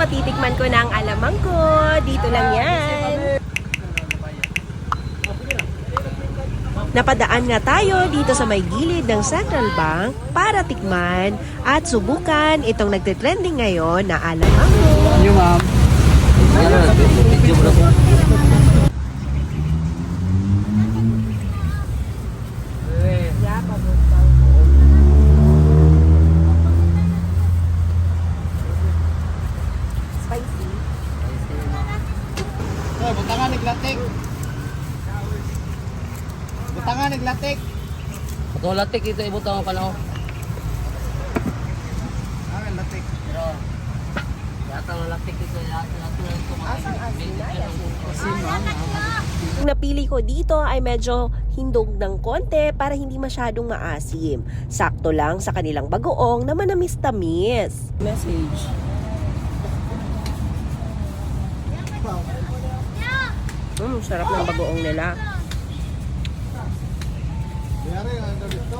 matitikman ko na ang alamang ko. Dito lang yan. Napadaan nga tayo dito sa may gilid ng Central Bank para tikman at subukan itong nagtitrending ngayon na alamang ko. Yung ma'am. Oh, butangan naglatik. Butangan naglatik. Ito latik ito ibutang ka na oh. Ah, latik. Pero yata ang latik ito yata ito. Asang asin na yan. Kasi ma'am. Ang napili ko dito ay medyo hindog ng konti para hindi masyadong maasim. Sakto lang sa kanilang bagoong na manamis-tamis. Message. Mm, sarap ng bagoong nila. Kaya ano dito?